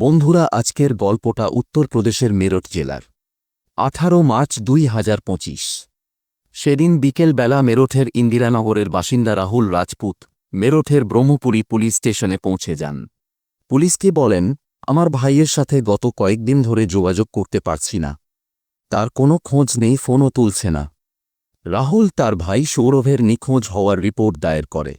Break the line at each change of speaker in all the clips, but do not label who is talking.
বন্ধুরা, আজকের গল্পটা উত্তরপ্রদেশের মেরঠ জেলার। আঠারো মার্চ দুই হাজার পঁচিশ। সেদিন বিকেলবেলা মেরঠের ইন্দিরানগরের বাসিন্দা রাহুল রাজপুত মেরঠের ব্রহ্মপুরী পুলিশ স্টেশনে পৌঁছে যান। পুলিশকে বলেন, আমার ভাইয়ের সাথে গত কয়েকদিন ধরে যোগাযোগ করতে পারছি না। তার কোনো খোঁজ নেই, ফোনও তুলছে না। রাহুল তার ভাই সৌরভের নিখোঁজ হওয়ার রিপোর্ট দায়ের করে।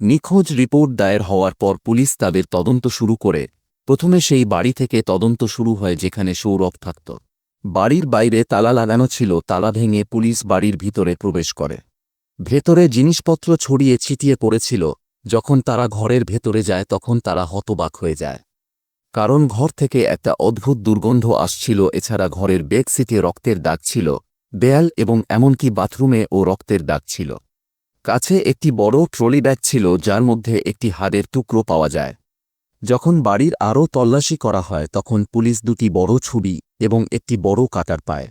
নিখোঁজ রিপোর্ট দায়ের হওয়ার পর পুলিশ তাদের তদন্ত শুরু করে প্রথমে সেই বাড়ি থেকে তদন্ত শুরু হয় যেখানে সৌরভ থাকত। বাড়ির বাইরে তালা লাগানো ছিল, তালা ভেঙে পুলিশ বাড়ির ভিতরে প্রবেশ করে। ভেতরে জিনিসপত্র ছড়িয়ে ছিটিয়ে পড়েছিল, যখন তারা ঘরের ভেতরে যায় তখন তারা হতবাক হয়ে যায়। কারণ ঘর থেকে একটা অদ্ভুত দুর্গন্ধ আসছিল, এছাড়া ঘরের বেড সিটে রক্তের দাগ ছিল, দেয়াল এবং এমনকি বাথরুমে ও রক্তের দাগ ছিল। কাছে একটি বড় ট্রলি ব্যাগ ছিল, যার মধ্যে একটি হাড়ের টুকরো পাওয়া যায়। যখন বাড়ির আরও তল্লাশি করা হয়, তখন পুলিশ দুটি বড় ছবি এবং একটি বড় কাটার পায়।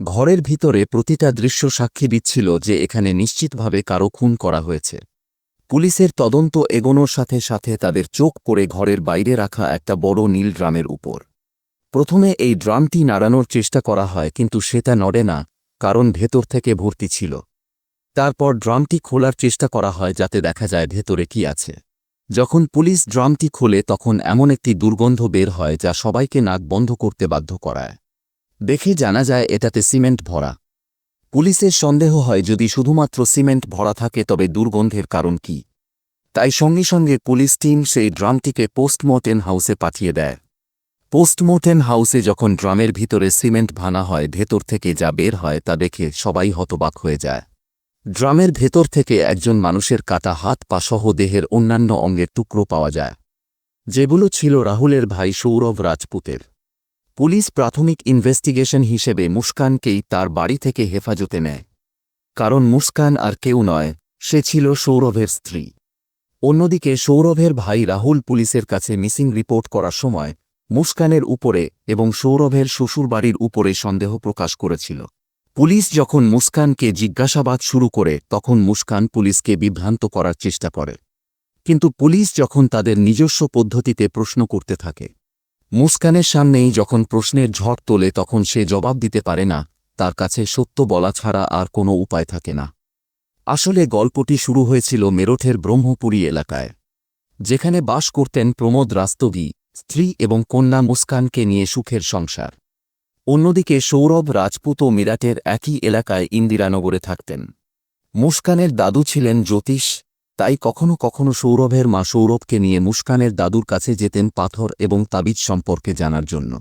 ঘরের ভিতরে প্রতিটা দৃশ্য সাক্ষী দিচ্ছিল যে এখানে নিশ্চিতভাবে কারও খুন করা হয়েছে। পুলিশের তদন্ত এগোনোর সাথে সাথে তাদের চোখ পড়ে ঘরের বাইরে রাখা একটা বড় নীল ড্রামের উপর। প্রথমে এই ড্রামটি নাড়ানোর চেষ্টা করা হয়, কিন্তু সেটা নড়ে না, কারণ ভেতর থেকে ভর্তি ছিল। তারপর ড্রামটি খোলার চেষ্টা করা হয় যাতে দেখা যায় ভেতরে কি আছে। যখন পুলিশ ড্রামটি খোলে তখন এমন একটি দুর্গন্ধ বের হয় যা সবাইকে নাক বন্ধ করতে বাধ্য করায়। দেখে জানা যায় এটাতে সিমেন্ট ভরা। পুলিশের সন্দেহ হয় যদি শুধুমাত্র সিমেন্ট ভরা থাকে তবে দুর্গন্ধের কারণ কি। তাই সঙ্গে সঙ্গে পুলিশ টিম সেই ড্রামটিকে পোস্টমর্টেম হাউসে পাঠিয়ে দেয়। পোস্টমর্টেম হাউসে যখন ড্রামের ভিতরে সিমেন্ট ভানা হয়, ভেতর থেকে যা বের হয় তা দেখে সবাই হতবাক হয়ে যায়। ড্রামের ভেতর থেকে একজন মানুষের কাটা হাত পা সহ দেহের অন্যান্য অঙ্গের টুকরো পাওয়া যায়, যেগুলো ছিল রাহুলের ভাই সৌরভ রাজপুতের। পুলিশ প্রাথমিক ইনভেস্টিগেশন হিসেবে মুস্কানকেই তার বাড়ি থেকে হেফাজতে নেয়, কারণ মুস্কান আর কেউ নয়, সে ছিল সৌরভের স্ত্রী। অন্যদিকে সৌরভের ভাই রাহুল পুলিশের কাছে মিসিং রিপোর্ট করার সময় মুস্কানের উপরে এবং সৌরভের শ্বশুরবাড়ির উপরে সন্দেহ প্রকাশ করেছিল। পুলিশ যখন মুস্কানকে জিজ্ঞাসাবাদ শুরু করে, তখন মুস্কান পুলিশকে বিভ্রান্ত করার চেষ্টা করে। কিন্তু পুলিশ যখন তাদের নিজস্ব পদ্ধতিতে প্রশ্ন করতে থাকে, মুস্কানের সামনেই যখন প্রশ্নের ঝড় তোলে, তখন সে জবাব দিতে পারে না, তার কাছে সত্য বলা ছাড়া আর কোনো উপায় থাকে না। আসলে গল্পটি শুরু হয়েছিল মেরঠের ব্রহ্মপুরী এলাকায়, যেখানে বাস করতেন প্রমোদ রাস্তবী স্ত্রী এবং কন্যা মুস্কানকে নিয়ে সুখের সংসার। অন্যদিকে সৌরভ, রাজপুত ও মিরাটের একই এলাকায় ইন্দিরানগরে থাকতেন। মুস্কানের দাদু ছিলেন জ্যোতিষ, তাই কখনো কখনো সৌরভের মা সৌরভকে নিয়ে মুস্কানের দাদুর কাছে যেতেন পাথর এবং তাবিজ সম্পর্কে জানার জন্য।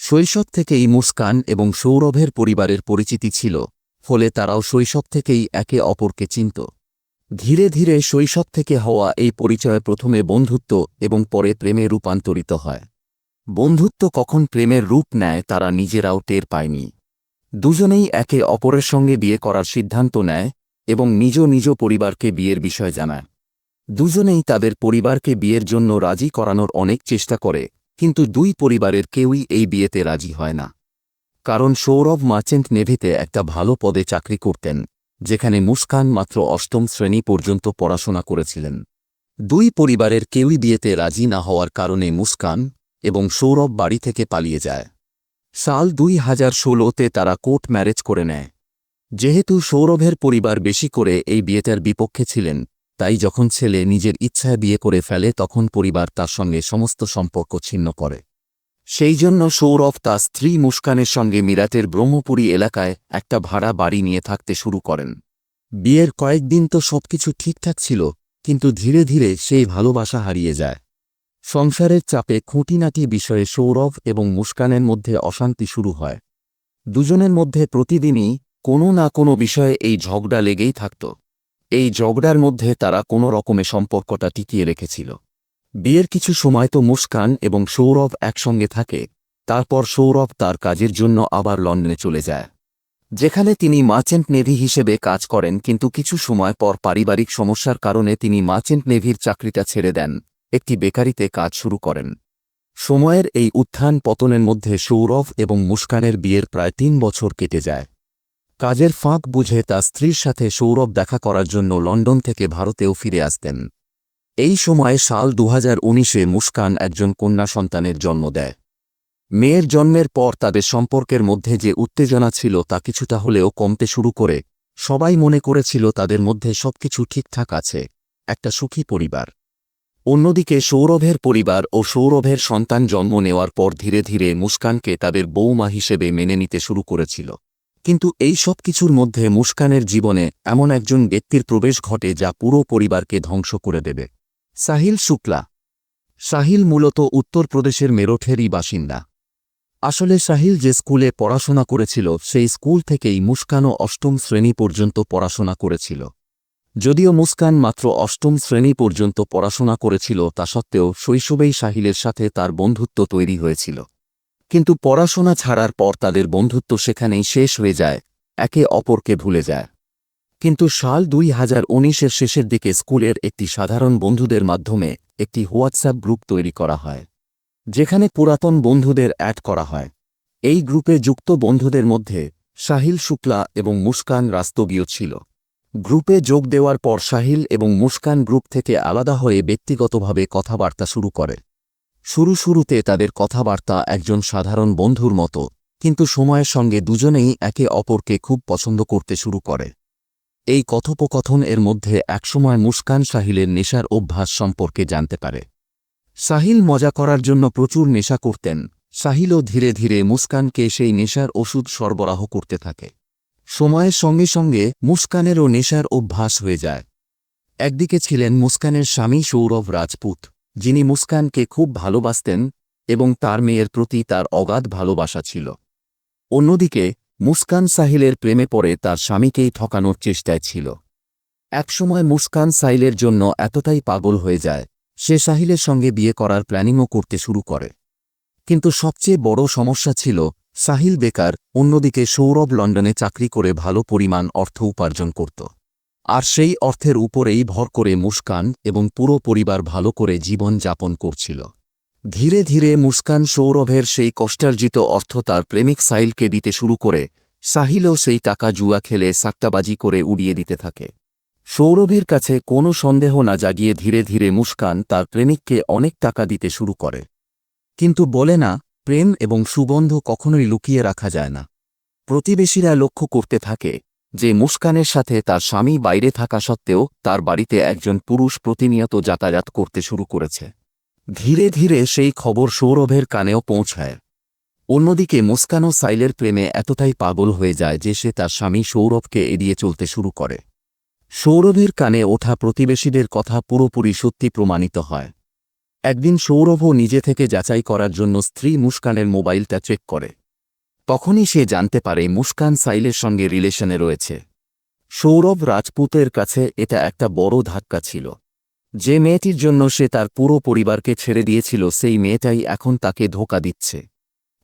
শৈশব থেকেই মুস্কান এবং সৌরভের পরিবারের পরিচিতি ছিল, ফলে তারাও শৈশব থেকেই একে অপরকে চিনত। ধীরে ধীরে শৈশব থেকে হওয়া এই পরিচয় প্রথমে বন্ধুত্ব এবং পরে প্রেমে রূপান্তরিত হয়। বন্ধুত্ব কখন প্রেমের রূপ নেয় তারা নিজেরাও টের পায়নি। দুজনেই একে অপরের সঙ্গে বিয়ে করার সিদ্ধান্ত নেয় এবং নিজ নিজ পরিবারকে বিয়ের বিষয় জানায়। দুজনেই তাদের পরিবারকে বিয়ের জন্য রাজি করানোর অনেক চেষ্টা করে, কিন্তু দুই পরিবারের কেউই এই বিয়েতে রাজি হয় না। কারণ সৌরভ মার্চেন্ট নেভিতে একটা ভালো পদে চাকরি করতেন, যেখানে মুস্কান মাত্র অষ্টম শ্রেণি পর্যন্ত পড়াশোনা করেছিলেন। দুই পরিবারের কেউই বিয়েতে রাজি না হওয়ার কারণে মুস্কান এবং সৌরভ বাড়ি থেকে পালিয়ে যায়। সাল দুই হাজার ষোলোতে তারা কোর্ট ম্যারেজ করে নেয়। যেহেতু সৌরভের পরিবার বেশি করে এই বিয়েটার বিপক্ষে ছিলেন, তাই যখন ছেলে নিজের ইচ্ছায় বিয়ে করে ফেলে তখন পরিবার তার সঙ্গে সমস্ত সম্পর্ক ছিন্ন করে। সেই জন্য সৌরভ তার স্ত্রী মুস্কানের সঙ্গে মিরাটের ব্রহ্মপুরী এলাকায় একটা ভাড়া বাড়ি নিয়ে থাকতে শুরু করেন। বিয়ের কয়েকদিন তো সবকিছু ঠিকঠাক ছিল, কিন্তু ধীরে ধীরে সেই ভালোবাসা হারিয়ে যায়। সংসারের চাপে খুঁটিনাটি বিষয়ে সৌরভ এবং মুস্কানের মধ্যে অশান্তি শুরু হয়। দুজনের মধ্যে প্রতিদিনই কোনো না কোনো বিষয়ে এই ঝগড়া লেগেই থাকত। এই ঝগড়ার মধ্যে তারা কোনো রকমে সম্পর্কটা টিকিয়ে রেখেছিল। বিয়ের কিছু সময় তো মুস্কান এবং সৌরভ একসঙ্গে থাকে, তারপর সৌরভ তার কাজের জন্য আবার লন্ডনে চলে যায়। যেখানে তিনি মার্চেন্ট নেভি হিসেবে কাজ করেন, কিন্তু কিছু সময় পর পারিবারিক সমস্যার কারণে তিনি মার্চেন্ট নেভির চাকরিটা ছেড়ে দেন। একটি বেকারিতে কাজ শুরু করেন। সময়ের এই উত্থান পতনের মধ্যে সৌরভ এবং মুস্কানের বিয়ের প্রায় তিন বছর কেটে যায়। কাজের ফাঁক বুঝে তার স্ত্রীর সাথে সৌরভ দেখা করার জন্য লন্ডন থেকে ভারতেও ফিরে আসতেন। এই সময়ে সাল দু হাজার মুস্কান একজন কন্যা সন্তানের জন্ম দেয়। মেয়ের জন্মের পর তাদের সম্পর্কের মধ্যে যে উত্তেজনা ছিল তা কিছুটা হলেও কমতে শুরু করে, সবাই মনে করেছিল তাদের মধ্যে সবকিছু ঠিকঠাক আছে, একটা সুখী পরিবার। অন্যদিকে সৌরভের পরিবার ও সৌরভের সন্তান জন্ম নেওয়ার পর ধীরে ধীরে মুস্কানকে তাদের বৌমা হিসেবে মেনে নিতে শুরু করেছিল। কিন্তু এই সব কিছুর মধ্যে মুস্কানের জীবনে এমন একজন ব্যক্তির প্রবেশ ঘটে যা পুরো পরিবারকে ধ্বংস করে দেবে। সাহিল শুক্লা। সাহিল মূলত উত্তরপ্রদেশের মেরঠেরই বাসিন্দা। আসলে সাহিল যে স্কুলে পড়াশোনা করেছিল, সেই স্কুল থেকেই মুস্কানও অষ্টম শ্রেণি পর্যন্ত পড়াশোনা করেছিল। যদিও মুস্কান মাত্র অষ্টম শ্রেণি পর্যন্ত পড়াশোনা করেছিল, তা সত্ত্বেও শৈশবেই সাহিলের সাথে তার বন্ধুত্ব তৈরি হয়েছিল। কিন্তু পড়াশোনা ছাড়ার পর তাদের বন্ধুত্ব সেখানেই শেষ হয়ে যায়, একে অপরকে ভুলে যায়। কিন্তু সাল দুই হাজার উনিশের শেষের দিকে স্কুলের একটি সাধারণ বন্ধুদের মাধ্যমে একটি হোয়াটসঅ্যাপ গ্রুপ তৈরি করা হয়, যেখানে পুরাতন বন্ধুদের অ্যাড করা হয়। এই গ্রুপে যুক্ত বন্ধুদের মধ্যে সাহিল শুক্লা এবং মুস্কান রাস্তবীয় ছিল। গ্রুপে যোগ দেওয়ার পর সাহিল এবং মুস্কান গ্রুপ থেকে আলাদা হয়ে ব্যক্তিগতভাবে কথাবার্তা শুরু করে। শুরু শুরুতে তাদের কথাবার্তা একজন সাধারণ বন্ধুর মতো, কিন্তু সময়ের সঙ্গে দুজনেই একে অপরকে খুব পছন্দ করতে শুরু করে। এই কথোপকথন এর মধ্যে একসময় মুস্কান সাহিলের নেশার অভ্যাস সম্পর্কে জানতে পারে। সাহিল মজা করার জন্য প্রচুর নেশা করতেন, সাহিলও ধীরে ধীরে মুস্কানকে সেই নেশার ওষুধ সরবরাহ করতে থাকে। সময়ের সঙ্গে সঙ্গে মুস্কানেরও নেশার অভ্যাস হয়ে যায়। একদিকে ছিলেন মুস্কানের স্বামী সৌরভ রাজপুত, যিনি মুস্কানকে খুব ভালোবাসতেন এবং তার মেয়ের প্রতি তার অগাধ ভালোবাসা ছিল। অন্যদিকে, মুস্কান সাহিলের প্রেমে পড়ে তার স্বামীকেই ঠকানোর চেষ্টায় ছিল। একসময় মুস্কান সাহিলের জন্য এতটাই পাগল হয়ে যায়, সে সাহিলের সঙ্গে বিয়ে করার প্ল্যানিংও করতে শুরু করে। কিন্তু সবচেয়ে বড় সমস্যা ছিল সাহিল বেকার অন্যদিকে সৌরভ লন্ডনে চাকরি করে ভালো পরিমাণ অর্থ উপার্জন করত। আর সেই অর্থের উপরেই ভর করে মুস্কান এবং পুরো পরিবার ভালো করে জীবন যাপন করছিল। ধীরে ধীরে মুস্কান সৌরভের সেই কষ্টার্জিত অর্থ তার প্রেমিক সাহিলকে দিতে শুরু করে, সাহিলও সেই টাকা জুয়া খেলে সাক্টাবাজি করে উড়িয়ে দিতে থাকে। সৌরভের কাছে কোনো সন্দেহ না জাগিয়ে ধীরে ধীরে মুস্কান তার প্রেমিককে অনেক টাকা দিতে শুরু করে। কিন্তু বলে না প্রেম এবং সুগন্ধ কখনোই লুকিয়ে রাখা যায় না। প্রতিবেশীরা লক্ষ্য করতে থাকে যে মুস্কানের সাথে তার স্বামী বাইরে থাকা সত্ত্বেও তার বাড়িতে একজন পুরুষ প্রতিনিয়ত যাতায়াত করতে শুরু করেছে। ধীরে ধীরে সেই খবর সৌরভের কানেও পৌঁছায়। অন্যদিকে মুস্কানও সাইলের প্রেমে এতটাই পাগল হয়ে যায় যে সে তার স্বামী সৌরভকে এড়িয়ে চলতে শুরু করে। সৌরভের কানে ওঠা প্রতিবেশীদের কথা পুরোপুরি সত্যি প্রমাণিত হয়। একদিন সৌরভও নিজে থেকে যাচাই করার জন্য স্ত্রী মুস্কানের মোবাইলটা চেক করে। তখনই সে জানতে পারে মুস্কান সাইলের সঙ্গে রিলেশনে রয়েছে। সৌরভ রাজপুতের কাছে এটা একটা বড় ধাক্কা ছিল। যে মেয়েটির জন্য সে তার পুরো পরিবারকে ছেড়ে দিয়েছিল সেই মেয়েটাই এখন তাকে ধোকা দিচ্ছে।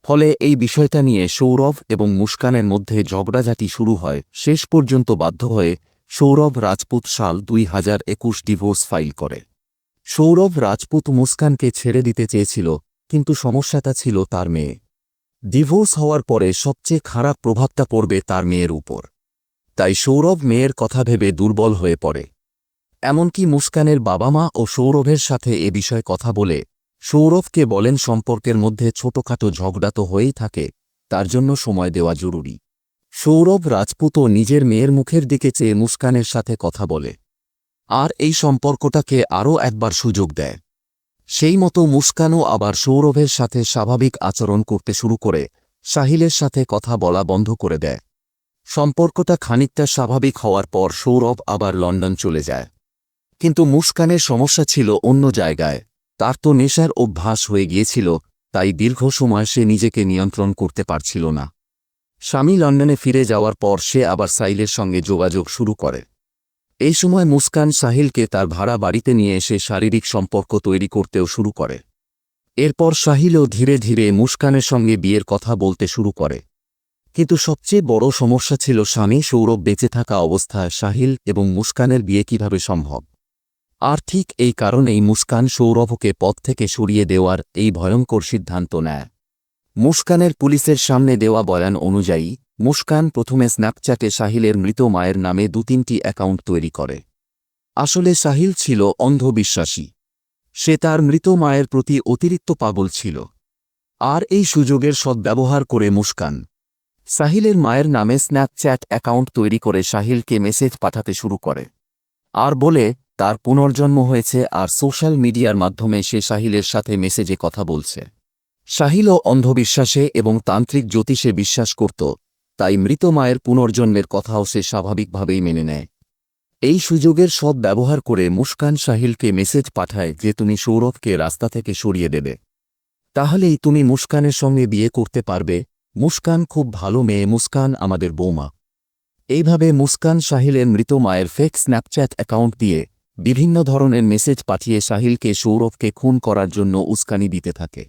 ফলে এই বিষয়টা নিয়ে সৌরভ এবং মুস্কানের মধ্যে ঝগড়াঝাটি শুরু হয়। শেষ পর্যন্ত বাধ্য হয়ে সৌরভ রাজপুত সাল দুই হাজার একুশ ডিভোর্স ফাইল করে। সৌরভ রাজপুত মুস্কানকে ছেড়ে দিতে চেয়েছিল, কিন্তু সমস্যাটা ছিল তার মেয়ে। ডিভোর্স হওয়ার পরে সবচেয়ে খারাপ প্রভাবটা পড়বে তার মেয়ের উপর। তাই সৌরভ মেয়ের কথা ভেবে দুর্বল হয়ে পড়ে। এমনকি মুস্কানের বাবা মা ও সৌরভের সাথে এ বিষয়ে কথা বলে, সৌরভকে বলেন সম্পর্কের মধ্যে ছোটখাটো ঝগড়া তো হয়েই থাকে, তার জন্য সময় দেওয়া জরুরি। সৌরভ রাজপুতও নিজের মেয়ের মুখের দিকে চেয়ে মুস্কানের সাথে কথা বলে। আর এই সম্পর্কটাকে আরও একবার সুযোগ দেয়। সেই মতো মুস্কানও আবার সৌরভের সাথে স্বাভাবিক আচরণ করতে শুরু করে, সাহিলের সাথে কথা বলা বন্ধ করে দেয়। সম্পর্কটা খানিকটা স্বাভাবিক হওয়ার পর সৌরভ আবার লন্ডন চলে যায়। কিন্তু মুস্কানের সমস্যা ছিল অন্য জায়গায়। তার তো নেশার অভ্যাস হয়ে গিয়েছিল, তাই দীর্ঘ সময় সে নিজেকে নিয়ন্ত্রণ করতে পারছিল না। স্বামী লন্ডনে ফিরে যাওয়ার পর সে আবার সাইলের সঙ্গে যোগাযোগ শুরু করে। এই সময় মুস্কান সাহিলকে তার ভাড়া বাড়িতে নিয়ে এসে শারীরিক সম্পর্ক তৈরি করতেও শুরু করে। এরপর সাহিলও ধীরে ধীরে মুস্কানের সঙ্গে বিয়ের কথা বলতে শুরু করে। কিন্তু সবচেয়ে বড় সমস্যা ছিল স্বামী সৌরভ বেঁচে থাকা অবস্থায় সাহিল এবং মুস্কানের বিয়ে কীভাবে সম্ভব। আর ঠিক এই কারণেই মুস্কান সৌরভকে পথ থেকে সরিয়ে দেওয়ার এই ভয়ঙ্কর সিদ্ধান্ত নেয়। মুস্কানের পুলিশের সামনে দেওয়া বয়ান অনুযায়ী মুস্কান প্রথমে স্ন্যাপচ্যাটে সাহিলের মৃত মায়ের নামে দু তিনটি অ্যাকাউন্ট তৈরি করে। আসলে সাহিল ছিল অন্ধবিশ্বাসী। সে তার মৃত মায়ের প্রতি অতিরিক্ত পাগল ছিল। আর এই সুযোগের সদ্ব্যবহার করে মুস্কান সাহিলের মায়ের নামে স্ন্যাপচ্যাট অ্যাকাউন্ট তৈরি করে সাহিলকে মেসেজ পাঠাতে শুরু করে। আর বলে, তার পুনর্জন্ম হয়েছে আর সোশ্যাল মিডিয়ার মাধ্যমে সে সাহিলের সাথে মেসেজে কথা বলছে। সাহিলও অন্ধবিশ্বাসে এবং তান্ত্রিক জ্যোতিষে বিশ্বাস করত তাই মৃত মায়ের পুনর্জন্মের কথাও সে স্বাভাবিকভাবেই মেনে নেয়। এই সুযোগের সব ব্যবহার করে মুস্কান সাহিলকে মেসেজ পাঠায় যে তুমি সৌরভকে রাস্তা থেকে সরিয়ে দেবে। তাহলেই তুমি মুস্কানের সঙ্গে বিয়ে করতে পারবে। মুস্কান খুব ভালো মেয়ে, মুস্কান আমাদের বৌমা। এইভাবে মুস্কান সাহিলের মৃত মায়ের ফেক স্ন্যাপচ্যাট অ্যাকাউন্ট দিয়ে বিভিন্ন ধরনের মেসেজ পাঠিয়ে সাহিলকে সৌরভকে খুন করার জন্য উস্কানি দিতে থাকে।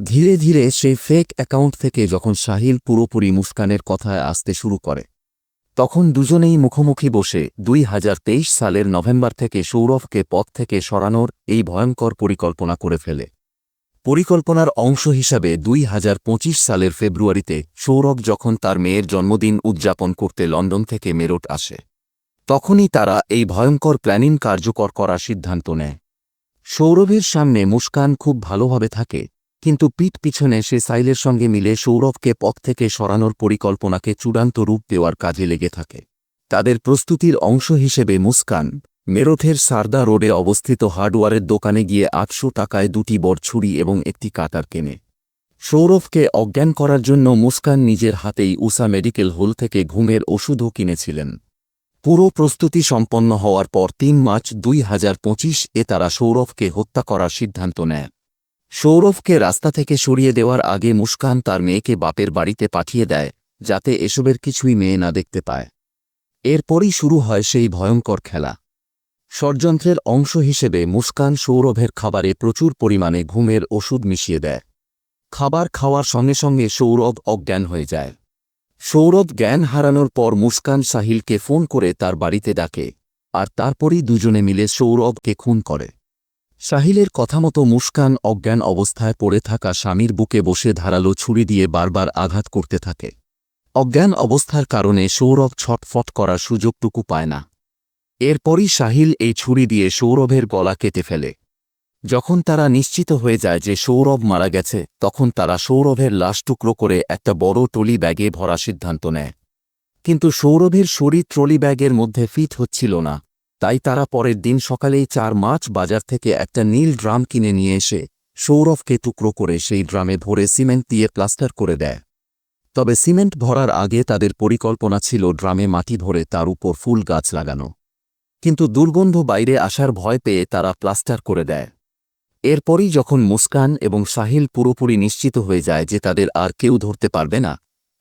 ধীরে ধীরে সেই ফেক অ্যাকাউন্ট থেকে যখন সাহিল পুরোপুরি মুস্কানের কথায় আসতে শুরু করে, তখন দুজনেই মুখোমুখি বসে দুই হাজার তেইশ সালের নভেম্বর থেকে সৌরভকে পথ থেকে সরানোর এই ভয়ঙ্কর পরিকল্পনা করে ফেলে। পরিকল্পনার অংশ হিসাবে দুই হাজার পঁচিশ সালের ফেব্রুয়ারিতে সৌরভ যখন তার মেয়ের জন্মদিন উদযাপন করতে লন্ডন থেকে মেরট আসে, তখনই তারা এই ভয়ঙ্কর প্ল্যানিং কার্যকর করার সিদ্ধান্ত নেয়। সৌরভের সামনে মুস্কান খুব ভালোভাবে থাকে কিন্তু পিঠ পিছনে সে সাইলের সঙ্গে মিলে সৌরভকে পথ থেকে সরানোর পরিকল্পনাকে চূড়ান্ত রূপ দেওয়ার কাজে লেগে থাকে। তাদের প্রস্তুতির অংশ হিসেবে মুস্কান মেরঠের সারদা রোডে অবস্থিত হার্ডওয়ারের দোকানে গিয়ে আটশো টাকায় দুটি বড় ছুরি এবং একটি কাটার কেনে। সৌরভকে অজ্ঞান করার জন্য মুস্কান নিজের হাতেই উষা মেডিকেল হল থেকে ঘুমের ওষুধও কিনেছিলেন। পুরো প্রস্তুতি সম্পন্ন হওয়ার পর তিন মার্চ দুই হাজার পঁচিশ এ তারা সৌরভকে হত্যা করার সিদ্ধান্ত নেয়। সৌরভকে রাস্তা থেকে সরিয়ে দেওয়ার আগে মুস্কান তার মেয়েকে বাপের বাড়িতে পাঠিয়ে দেয়, যাতে এসবের কিছুই মেয়ে না দেখতে পায়। এরপরই শুরু হয় সেই ভয়ঙ্কর খেলা। ষড়যন্ত্রের অংশ হিসেবে মুস্কান সৌরভের খাবারে প্রচুর পরিমাণে ঘুমের ওষুধ মিশিয়ে দেয়। খাবার খাওয়ার সঙ্গে সঙ্গে সৌরভ অজ্ঞান হয়ে যায়। সৌরভ জ্ঞান হারানোর পর মুস্কান সাহিলকে ফোন করে তার বাড়িতে ডাকে, আর তারপরই দুজনে মিলে সৌরভকে খুন করে। সাহিলের কথামতো মুস্কান অজ্ঞান অবস্থায় পড়ে থাকা স্বামীর বুকে বসে ধারালো ছুরি দিয়ে বারবার আঘাত করতে থাকে। অজ্ঞান অবস্থার কারণে সৌরভ ছটফট করার সুযোগটুকু পায় না। এরপরই সাহিল এই ছুরি দিয়ে সৌরভের গলা কেটে ফেলে। যখন তারা নিশ্চিত হয়ে যায় যে সৌরভ মারা গেছে, তখন তারা সৌরভের লাশ টুকরো করে একটা বড় ট্রলি ব্যাগে ভরা সিদ্ধান্ত নেয়। কিন্তু সৌরভের শরীর ট্রলি ব্যাগের মধ্যে ফিট হচ্ছিল না। তাই তারা পরের দিন সকালেই চার মার্চ বাজার থেকে একটা নীল ড্রাম কিনে নিয়ে এসে সৌরভকে টুকরো করে সেই ড্রামে ভরে সিমেন্ট দিয়ে প্লাস্টার করে দেয়। তবে সিমেন্ট ভরার আগে তাদের পরিকল্পনা ছিল ড্রামে মাটি ভরে তার উপর ফুল গাছ লাগানো। কিন্তু দুর্গন্ধ বাইরে আসার ভয় পেয়ে তারা প্লাস্টার করে দেয়। এরপরই যখন মুস্কান এবং সাহিল পুরোপুরি নিশ্চিত হয়ে যায় যে তাদের আর কেউ ধরতে পারবে না,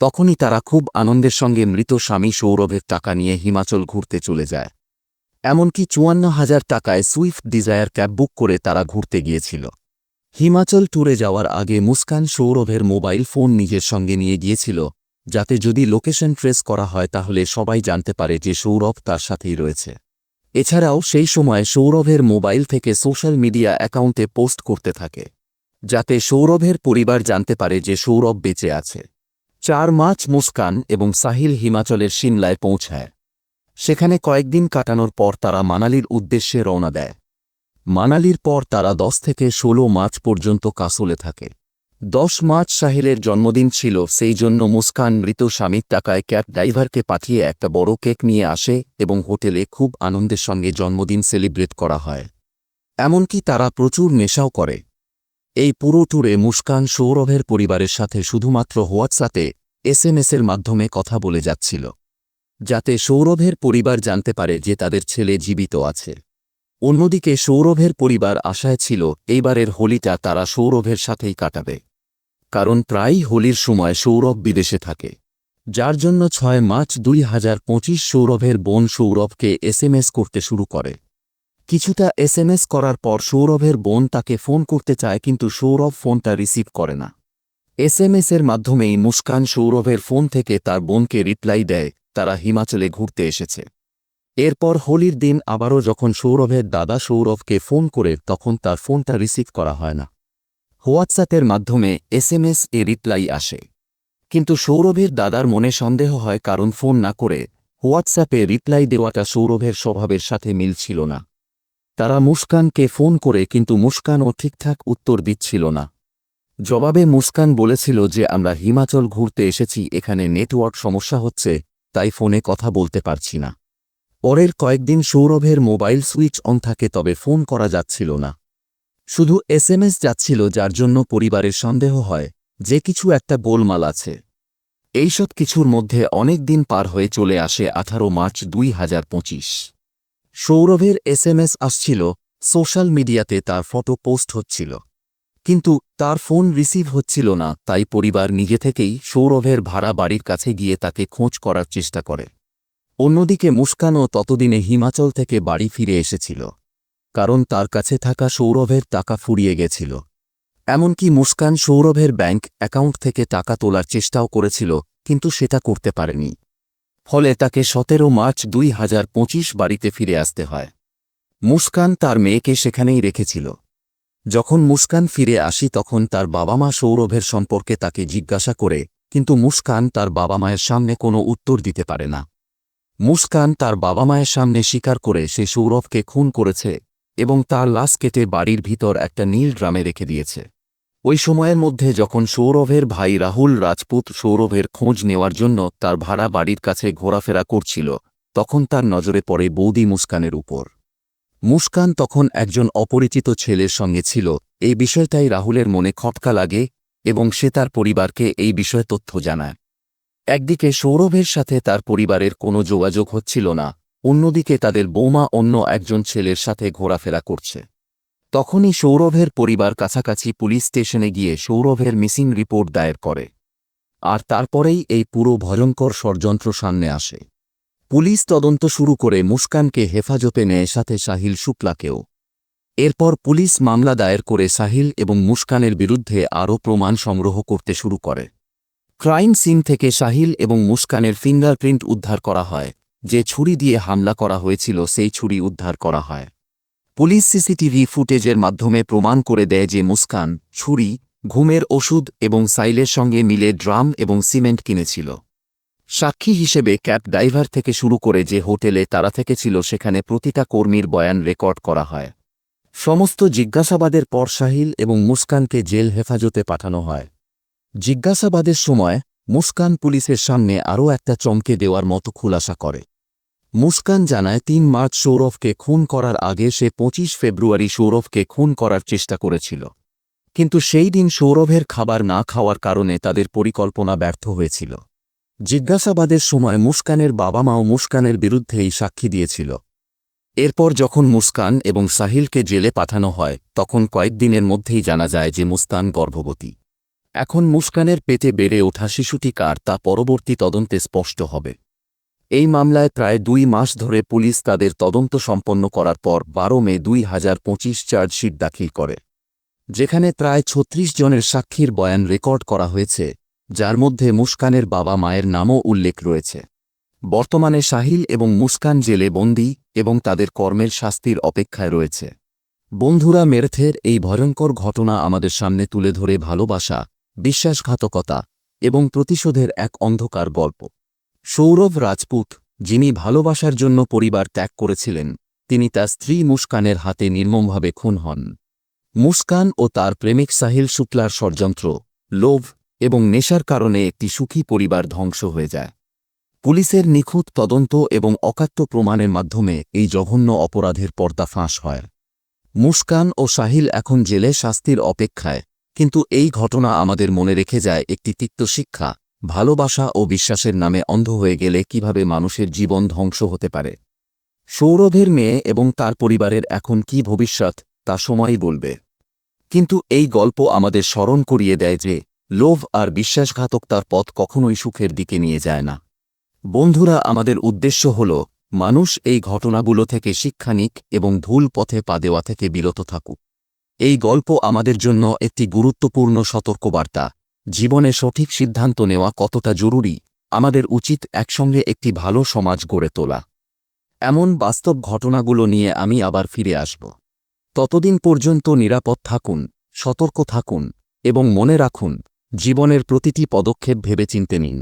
তখনই তারা খুব আনন্দের সঙ্গে মৃত স্বামী সৌরভের টাকা নিয়ে হিমাচল ঘুরতে চলে যায়। এমনকি চুয়ান্ন হাজার টাকায় সুইফট ডিজায়ার ক্যাব বুক করে তারা ঘুরতে গিয়েছিল। হিমাচল ট্যুরে যাওয়ার আগে মুস্কান সৌরভের মোবাইল ফোন নিজের সঙ্গে নিয়ে গিয়েছিল, যাতে যদি লোকেশন ট্রেস করা হয় তাহলে সবাই জানতে পারে যে সৌরভ তার সাথেই রয়েছে। এছাড়াও সেই সময় সৌরভের মোবাইল থেকে সোশ্যাল মিডিয়া অ্যাকাউন্টে পোস্ট করতে থাকে, যাতে সৌরভের পরিবার জানতে পারে যে সৌরভ বেঁচে আছে। চার মার্চ মুস্কান এবং সাহিল হিমাচলের সিমলায় পৌঁছায়। সেখানে কয়েকদিন কাটানোর পর তারা মানালির উদ্দেশ্যে রওনা দেয়। মানালির পর তারা দশ থেকে ষোলো মার্চ পর্যন্ত কাসলে থাকে। দশ মার্চ সাহিলের জন্মদিন ছিল, সেই জন্য মুস্কান মৃত স্বামীর টাকায় ক্যাব ড্রাইভারকে পাঠিয়ে একটা বড় কেক নিয়ে আসে এবং হোটেলে খুব আনন্দের সঙ্গে জন্মদিন সেলিব্রেট করা হয়। এমনকি তারা প্রচুর নেশাও করে। এই পুরো ট্যুরে মুস্কান সৌরভের পরিবারের সাথে শুধুমাত্র হোয়াটসঅ্যাপে এসএমএসের মাধ্যমে কথা বলে যাচ্ছিল। যাতে সৌরভের পরিবার জানতে পারে যে তাদের ছেলে জীবিত আছে। অন্যদিকে সৌরভের পরিবার আশায় ছিল, এইবারের হোলিটা তারা সৌরভের সাথেই কাটাবে। কারণ প্রায়ই হোলির সময় সৌরভ বিদেশে থাকে। যার জন্য ছয় মার্চ দুই হাজার পঁচিশ সৌরভের বোন সৌরভকে এসএমএস করতে শুরু করে। কিছুটা এসএমএস করার পর সৌরভের বোন তাকে ফোন করতে চায়, কিন্তু সৌরভ ফোনটা রিসিভ করে না। এসএমএসের মাধ্যমেই মুস্কান সৌরভের ফোন থেকে তার বোনকে রিপ্লাই দেয় তারা হিমাচলে ঘুরতে এসেছে। এরপর হোলির দিন আবারও যখন সৌরভের দাদা সৌরভকে ফোন করে তখন তার ফোনটা রিসিভ করা হয় না। হোয়াটসঅ্যাপের মাধ্যমে এসএমএস এ রিপ্লাই আসে। কিন্তু সৌরভের দাদার মনে সন্দেহ হয় কারণ ফোন না করে হোয়াটসঅ্যাপে রিপ্লাই দেওয়াটা সৌরভের স্বভাবের সাথে মিল ছিল না। তারা মুস্কানকে ফোন করে কিন্তু মুস্কানও ঠিকঠাক উত্তর দিচ্ছিল না। জবাবে মুস্কান বলেছিল যে আমরা হিমাচল ঘুরতে এসেছি, এখানে নেটওয়ার্ক সমস্যা হচ্ছে তাই ফোনে কথা বলতে পারছি না। পরের কয়েকদিন সৌরভের মোবাইল সুইচ অন থাকে তবে ফোন করা যাচ্ছিল না। শুধু এসএমএস যাচ্ছিল যার জন্য পরিবারের সন্দেহ হয় যে কিছু একটা গোলমাল আছে। এইসব কিছুর মধ্যে অনেক দিন পার হয়ে চলে আসে আঠারো মার্চ দুই হাজার পঁচিশ। সৌরভের এসএমএস আসছিল, সোশ্যাল মিডিয়াতে তার ফটো পোস্ট হচ্ছিল। কিন্তু তার ফোন রিসিভ হচ্ছিল না, তাই পরিবার নিজে থেকেই সৌরভের ভাড়া বাড়ির কাছে গিয়ে তাকে খোঁজ করার চেষ্টা করে। অন্যদিকে মুস্কানও ততদিনে হিমাচল থেকে বাড়ি ফিরে এসেছিল, কারণ তার কাছে থাকা সৌরভের টাকা ফুরিয়ে গেছিল। এমনকি মুস্কান সৌরভের ব্যাংক অ্যাকাউন্ট থেকে টাকা তোলার চেষ্টাও করেছিল, কিন্তু সেটা করতে পারেনি। ফলে তাকে সতেরো মার্চ দুই হাজার পঁচিশ বাড়িতে ফিরে আসতে হয়। মুস্কান তার মেয়েকে সেখানেই রেখেছিল। যখন মুস্কান ফিরে আসি তখন তার বাবা মা সৌরভের সম্পর্কে তাকে জিজ্ঞাসা করে, কিন্তু মুস্কান তার বাবা মায়ের সামনে কোনো উত্তর দিতে পারে না। মুস্কান তার বাবা মায়ের সামনে স্বীকার করে সে সৌরভকে খুন করেছে এবং তার লাশ কেটে বাড়ির ভিতর একটা নীল ড্রামে রেখে দিয়েছে। ওই সময়ের মধ্যে যখন সৌরভের ভাই রাহুল রাজপুত সৌরভের খোঁজ নেওয়ার জন্য তার ভাড়া বাড়ির কাছে ঘোরাফেরা করছিল, তখন তার নজরে পড়ে বৌদি মুস্কানের উপর। মুস্কান তখন একজন অপরিচিত ছেলের সঙ্গে ছিল। এই বিষয়টাই রাহুলের মনে খটকা লাগে এবং সে তার পরিবারকে এই বিষয়ে তথ্য জানায়। একদিকে সৌরভের সাথে তার পরিবারের কোনো যোগাযোগ হচ্ছিল না, অন্যদিকে তাদের বৌমা অন্য একজন ছেলের সাথে ঘোরাফেরা করছে। তখনই সৌরভের পরিবার কাছাকাছি পুলিশ স্টেশনে গিয়ে সৌরভের মিসিং রিপোর্ট দায়ের করে। আর তারপরেই এই পুরো ভয়ঙ্কর ষড়যন্ত্র সামনে আসে। পুলিশ তদন্ত শুরু করে মুস্কানকে হেফাজতে নেয় সাথে সাহিল শুক্লাকেও। এরপর পুলিশ মামলা দায়ের করে সাহিল এবং মুস্কানের বিরুদ্ধে আরও প্রমাণ সংগ্রহ করতে শুরু করে। ক্রাইম সিন থেকে সাহিল এবং মুস্কানের ফিঙ্গারপ্রিন্ট উদ্ধার করা হয়, যে ছুরি দিয়ে হামলা করা হয়েছিল সেই ছুরি উদ্ধার করা হয়। পুলিশ সিসিটিভি ফুটেজের মাধ্যমে প্রমাণ করে দেয় যে মুস্কান ছুরি, ঘুমের ওষুধ এবং সাইলের সঙ্গে মিলে ড্রাম এবং সিমেন্ট কিনেছিল। সাক্ষী হিসেবে ক্যাব ড্রাইভার থেকে শুরু করে যে হোটেলে তারা থেকেছিল সেখানে প্রতিটা কর্মীর বয়ান রেকর্ড করা হয়। সমস্ত জিজ্ঞাসাবাদের পর সাহিল এবং মুস্কানকে জেল হেফাজতে পাঠানো হয়। জিজ্ঞাসাবাদের সময় মুস্কান পুলিশের সামনে আরও একটা চমকে দেওয়ার মতো খুলাসা করে। মুস্কান জানায়, তিন মার্চ সৌরভকে খুন করার আগে সে পঁচিশ ফেব্রুয়ারি সৌরভকে খুন করার চেষ্টা করেছিল। কিন্তু সেই দিন সৌরভের খাবার না খাওয়ার কারণে তাদের পরিকল্পনা ব্যর্থ হয়েছিল। জিজ্ঞাসাবাদের সময় মুস্কানের বাবা মাও মুস্কানের বিরুদ্ধেই সাক্ষী দিয়েছিল। এরপর যখন মুস্কান এবং সাহিলকে জেলে পাঠানো হয়, তখন কয়েকদিনের মধ্যেই জানা যায় যে মুস্তান গর্ভবতী। এখন মুস্কানের পেটে বেড়ে ওঠা শিশুটি কার তা পরবর্তী তদন্তে স্পষ্ট হবে। এই মামলায় প্রায় দুই মাস ধরে পুলিশ তাদের তদন্ত সম্পন্ন করার পর বারো মে দুই হাজার পঁচিশ চার্জশিট দাখিল করে। যেখানে প্রায় ছত্রিশ জনের সাক্ষীর বয়ান রেকর্ড করা হয়েছে। যার মধ্যে মুস্কানের বাবা মায়ের নামও উল্লেখ রয়েছে। বর্তমানে সাহিল এবং মুস্কান জেলে বন্দী এবং তাদের কর্মের শাস্তির অপেক্ষায় রয়েছে। বন্ধুরা, মেরথের এই ভয়ঙ্কর ঘটনা আমাদের সামনে তুলে ধরে ভালোবাসা, বিশ্বাসঘাতকতা এবং প্রতিশোধের এক অন্ধকার গল্প। সৌরভ রাজপুত, যিনি ভালোবাসার জন্য পরিবার ত্যাগ করেছিলেন, তিনি তার স্ত্রী মুস্কানের হাতে নির্মমভাবে খুন হন। মুস্কান ও তার প্রেমিক সাহিল শুক্লার ষড়যন্ত্র, লোভ এবং নেশার কারণে একটি সুখী পরিবার ধ্বংস হয়ে যায়। পুলিশের নিখুঁত তদন্ত এবং অকাট্য প্রমাণের মাধ্যমে এই জঘন্য অপরাধের পর্দা ফাঁস হয়। মুস্কান ও সাহিল এখন জেলে শাস্তির অপেক্ষায়, কিন্তু এই ঘটনা আমাদের মনে রেখে যায় একটি তিক্ত শিক্ষা, ভালোবাসা ও বিশ্বাসের নামে অন্ধ হয়ে গেলে কীভাবে মানুষের জীবন ধ্বংস হতে পারে। সৌরভের মেয়ে এবং তার পরিবারের এখন কি ভবিষ্যৎ, তা সময়ই বলবে। কিন্তু এই গল্প আমাদের স্মরণ করিয়ে দেয় যে লোভ আর বিশ্বাসঘাতকতার পথ কখনোই সুখের দিকে নিয়ে যায় না। বন্ধুরা, আমাদের উদ্দেশ্য হল, মানুষ এই ঘটনাগুলো থেকে শিক্ষা নিক এবং ভুল পথে পা দেওয়া থেকে বিরত থাকুক। এই গল্প আমাদের জন্য একটি গুরুত্বপূর্ণ সতর্কবার্তা। জীবনে সঠিক সিদ্ধান্ত নেওয়া কতটা জরুরি, আমাদের উচিত একসঙ্গে একটি ভালো সমাজ গড়ে তোলা। এমন বাস্তব ঘটনাগুলো নিয়ে আমি আবার ফিরে আসব। ততদিন পর্যন্ত নিরাপদ থাকুন, সতর্ক থাকুন এবং মনে রাখুন জীবনের প্রতিটি পদক্ষেপ ভেবে চিনতে নিন।